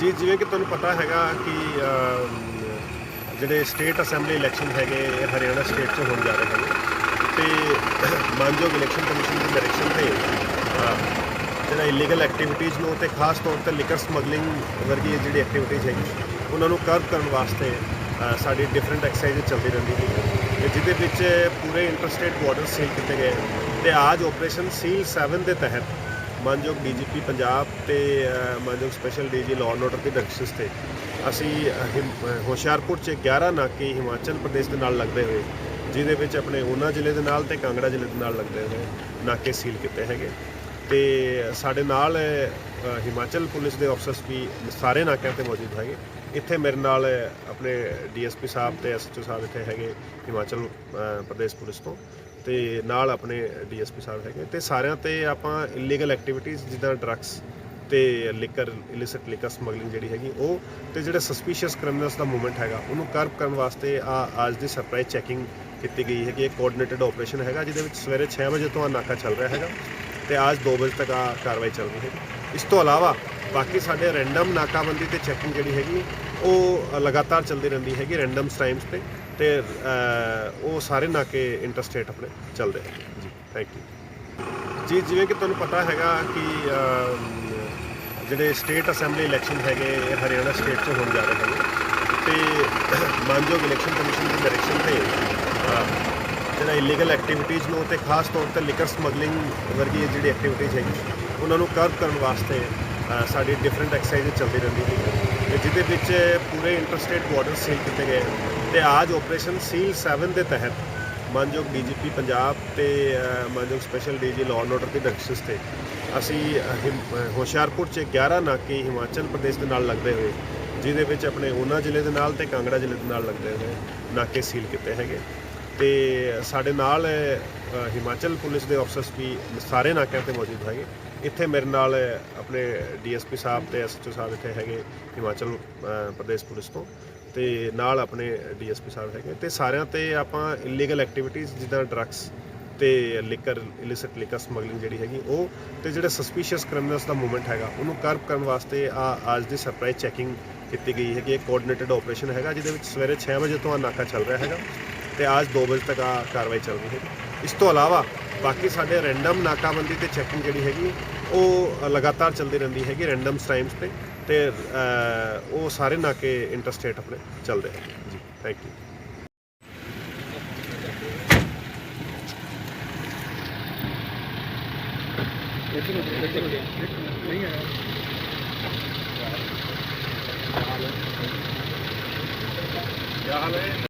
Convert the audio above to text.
ਜੀ, ਜਿਵੇਂ ਕਿ ਤੁਹਾਨੂੰ ਪਤਾ ਹੈਗਾ ਕਿ ਜਿਹੜੇ ਸਟੇਟ ਅਸੈਂਬਲੀ ਇਲੈਕਸ਼ਨ ਹੈਗੇ, ਇਹ ਹਰਿਆਣਾ ਸਟੇਟ 'ਚ ਹੋਣ ਜਾ ਰਹੇ ਹਨ। ਤੇ ਮਾਨਯੋਗ ਇਲੈਕਸ਼ਨ ਕਮਿਸ਼ਨ ਦੀ ਡਾਇਰੈਕਸ਼ਨ ਤੇ ਜਿਹੜਾ ਇਲੀਗਲ ਐਕਟੀਵਿਟੀਜ਼ ਨੂੰ ਤੇ ਖਾਸ ਤੌਰ ਤੇ ਲਿਕਰ ਸਮਗਲਿੰਗ ਵਰਗੀ ਜਿਹੜੀ ਐਕਟੀਵਿਟੀਜ਼ ਹੈਗੀ, ਉਹਨਾਂ ਨੂੰ ਕਰਬ ਕਰਨ ਵਾਸਤੇ ਸਾਡੀ ਡਿਫਰੈਂਟ ਐਕਸਰਸਾਈਜ਼ ਚੱਲਦੀ ਰਹਿੰਦੀ ਹੈ। ਤੇ ਜਿਹਦੇ ਵਿੱਚ ਪੂਰੇ ਇੰਟਰਸਟੇਟ ਬਾਰਡਰ ਸੀਲ ਕੀਤੇ ਗਏ। ਤੇ ਆਜ ਆਪਰੇਸ਼ਨ ਸੀਲ 7 ਦੇ ਤਹਿਤ ਮਾਨਯੋਗ ਡੀਜੀਪੀ ਪੰਜਾਬ ਤੇ ਮਾਨਯੋਗ special DG law and order the directions ਤੇ ਅਸੀਂ ਅ, ਹਿਮ- ਹੁਸ਼ਿਆਰਪੁਰ 'ਚ 11 ਨਾਕੇ ਹਿਮਾਚਲ ਪ੍ਰਦੇਸ਼ ਦੇ ਨਾਲ ਲੱਗਦੇ ਹੋਏ ਜਿਹਦੇ ਵਿੱਚ ਆਪਣੇ ਊਨਾ ਜ਼ਿਲ੍ਹੇ ਦੇ ਨਾਲ ਤੇ ਕਾਂਗੜਾ ਜ਼ਿਲ੍ਹੇ ਦੇ ਨਾਲ ਲੱਗਦੇ ਹੋਏ ਨਾਕੇ ਸੀਲ ਕੀਤੇ ਹੈਗੇ। ਤੇ ਸਾਡੇ ਨਾਲ ਹਿਮਾਚਲ ਪੁਲਿਸ ਦੇ ਅਫਸਰਸ ਵੀ ਸਾਰੇ ਨਾਕਿਆਂ ਤੇ ਮੌਜੂਦ ਹੈਗੇ। ਇੱਥੇ ਮੇਰੇ ਨਾਲ ਆਪਣੇ ਡੀਐਸਪੀ ਸਾਹਿਬ ਤੇ ਐਸਐਚਓ ਸਾਹਿਬ ਇੱਥੇ ਹੈਗੇ ਹਿਮਾਚਲ ਪ੍ਰਦੇਸ਼ ਪੁਲਿਸ ਤੋਂ ਤੇ ਨਾਲ ਆਪਣੇ ਡੀਐਸਪੀ ਸਾਹਿਬ ਹੈਗੇ ਤੇ ਸਾਰਿਆਂ ਤੇ ਆਪਾਂ ਇਲੀਗਲ ਐਕਟੀਵਿਟੀਜ਼ ਜਿੱਦਾਂ ਡਰੱਗਸ ਤੇ ਲਿਕਰ ਇਲਿਸਿਟ ਲਿਕਰ ਸਮਗਲਿੰਗ ਜਿਹੜੀ ਹੈਗੀ, ਉਹ ਤੇ ਜਿਹੜੇ ਸਸਪੀਸ਼ੀਅਸ ਕ੍ਰਿਮੀਨਲਸ ਦਾ ਮੂਵਮੈਂਟ ਹੈਗਾ, ਉਹਨੂੰ ਕਰਬ ਕਰਨ ਵਾਸਤੇ ਆ, ਅੱਜ ਦੀ ਸਰਪ੍ਰਾਈਜ਼ ਚੈਕਿੰਗ ਕੀਤੀ ਗਈ ਹੈਗੀ, ਇਹ ਕੋਆਰਡੀਨੇਟਡ ਆਪਰੇਸ਼ਨ ਹੈਗਾ, ਜਿਹਦੇ ਵਿੱਚ ਸਵੇਰੇ 6 ਵਜੇ ਤੋਂ ਆ ਨਾਕਾ ਚੱਲ ਰਿਹਾ ਹੈਗਾ ਤੇ ਅੱਜ 2 ਵਜੇ ਤੱਕ ਆ ਕਾਰਵਾਈ ਚੱਲ ਰਹੀ ਹੈ ਇਸ ਤੋਂ ਇਲਾਵਾ ਬਾਕੀ ਸਾਡੇ ਰੈਂਡਮ ਨਾਕਾਬੰਦੀ ਤੇ ਚੈਕਿੰਗ ਜਿਹੜੀ ਹੈਗੀ, ਉਹ ਲਗਾਤਾਰ ਚੱਲਦੀ ਰਹਿੰਦੀ ਹੈਗੀ ਰੈਂਡਮ ਟਾਈਮਸ ਤੇ ਤੇ ਉਹ ਸਾਰੇ ਨਾਕੇ ਇੰਟਰਸਟੇਟ ਆਪਣੇ ਚੱਲਦੇ ਹੈਗੇ ਜੀ ਥੈਂਕ ਯੂ ਜੀ, ਜਿਵੇਂ ਕਿ ਤੁਹਾਨੂੰ ਪਤਾ ਹੈਗਾ ਕਿ ਜਿਹੜੇ ਸਟੇਟ ਅਸੈਂਬਲੀ ਇਲੈਕਸ਼ਨ ਹੈਗੇ, ਇਹ ਹਰਿਆਣਾ ਸਟੇਟ 'ਚ ਹੋਣ ਜਾ ਰਹੇ ਹਨ ਤੇ, ਮਾਨਯੋਗ ਇਲੈਕਸ਼ਨ ਕਮਿਸ਼ਨ ਦੀ ਡਾਇਰੈਕਸ਼ਨ ਤੇ ਜਿਹੜਾ ਇਲੀਗਲ ਐਕਟੀਵਿਟੀਜ਼ ਨੂੰ ਤੇ ਖਾਸ ਤੌਰ ਤੇ ਲਿਕਰ ਸਮਗਲਿੰਗ ਵਰਗੀ ਜਿਹੜੀ ਐਕਟੀਵਿਟੀਜ਼ ਹੈਗੀ, ਉਹਨਾਂ ਨੂੰ ਕਰਬ ਕਰਨ ਵਾਸਤੇ ਸਾਡੀ ਡਿਫਰੈਂਟ ਐਕਸਰਸਾਈਜ਼ ਚੱਲਦੀ ਰਹਿੰਦੀ ਸੀ। ਤੇ ਜਿਹਦੇ ਵਿੱਚ ਪੂਰੇ ਇੰਟਰਸਟੇਟ ਬਾਰਡਰ ਸੀਲ ਕੀਤੇ ਗਏ ਤੇ ਆਜ ਆਪਰੇਸ਼ਨ ਸੀਲ 7 ਦੇ ਤਹਿਤ ਮਾਨਯੋਗ ਡੀਜੀਪੀ ਪੰਜਾਬ ਤੇ ਮਾਨਯੋਗ special DG law and order the directions ਤੇ ਅਸੀਂ ਅ, ਹਿਮ- ਹੁਸ਼ਿਆਰਪੁਰ 'ਚ 11 ਨਾਕੇ ਹਿਮਾਚਲ ਪ੍ਰਦੇਸ਼ ਦੇ ਨਾਲ ਲੱਗਦੇ ਹੋਏ ਜਿਹਦੇ ਵਿੱਚ ਆਪਣੇ ਊਨਾ ਜ਼ਿਲ੍ਹੇ ਦੇ ਨਾਲ ਤੇ ਕਾਂਗੜਾ ਜ਼ਿਲ੍ਹੇ ਦੇ ਨਾਲ ਲੱਗਦੇ ਹੋਏ ਨਾਕੇ ਸੀਲ ਕੀਤੇ ਹੈਗੇ। ਤੇ ਸਾਡੇ ਨਾਲ ਹਿਮਾਚਲ ਪੁਲਿਸ ਦੇ ਅਫਸਰਸ ਵੀ ਸਾਰੇ ਨਾਕਿਆਂ ਤੇ ਮੌਜੂਦ ਹੈਗੇ। ਇੱਥੇ ਮੇਰੇ ਨਾਲ ਆਪਣੇ ਡੀਐਸਪੀ ਸਾਹਿਬ ਤੇ ਐਸਐਚਓ ਸਾਹਿਬ ਇੱਥੇ ਹੈਗੇ, ਹਿਮਾਚਲ ਪ੍ਰਦੇਸ਼ ਪੁਲਿਸ ਤੋਂ ਤੇ ਨਾਲ ਆਪਣੇ ਡੀਐਸਪੀ ਸਾਹਿਬ ਹੈਗੇ। ਤੇ ਸਾਰਿਆਂ ਤੇ ਆਪਾਂ ਇਲੀਗਲ ਐਕਟੀਵਿਟੀਜ਼ ਜਿੱਦਾਂ ਡਰੱਗਸ ਤੇ ਲਿਕਰ ਇਲਿਸਿਟ ਲਿਕਰ ਸਮਗਲਿੰਗ ਜਿਹੜੀ ਹੈਗੀ, ਉਹ ਤੇ ਜਿਹੜੇ ਸਸਪੀਸ਼ੀਅਸ ਕ੍ਰਿਮੀਨਲਸ ਦਾ ਮੂਵਮੈਂਟ ਹੈਗਾ, ਉਹਨੂੰ ਕਰਬ ਕਰਨ ਵਾਸਤੇ ਆ, ਅੱਜ ਦੀ ਸਰਪ੍ਰਾਈਜ਼ ਚੈਕਿੰਗ ਕੀਤੀ ਗਈ ਹੈਗੀ। ਇਹ ਕੋਆਰਡੀਨੇਟਡ ਆਪਰੇਸ਼ਨ ਹੈਗਾ, ਜਿਹਦੇ ਵਿੱਚ ਸਵੇਰੇ 6 ਵਜੇ ਤੋਂ ਆ ਨਾਕਾ ਚੱਲ ਰਿਹਾ ਹੈਗਾ। ਤੇ ਅੱਜ 2 ਵਜੇ ਤੱਕ ਆ ਕਾਰਵਾਈ ਚੱਲ ਰਹੀ ਹੈ। ਇਸ ਤੋਂ ਇਲਾਵਾ ਬਾਕੀ ਸਾਡੇ ਰੈਂਡਮ ਨਾਕਾਬੰਦੀ ਤੇ ਚੈਕਿੰਗ ਜਿਹੜੀ ਹੈਗੀ, ਉਹ ਲਗਾਤਾਰ ਚੱਲਦੀ ਰਹਿੰਦੀ ਹੈਗੀ ਰੈਂਡਮ ਟਾਈਮਸ ਤੇ ਤੇ ਉਹ ਸਾਰੇ ਨਾਕੇ ਇੰਟਰਸਟੇਟ ਆਪਣੇ ਚੱਲਦੇ ਹੈਗੇ ਜੀ ਥੈਂਕ ਯੂ ਨਹੀਂ ਆਇਆ ਹਾਲ ਹੈ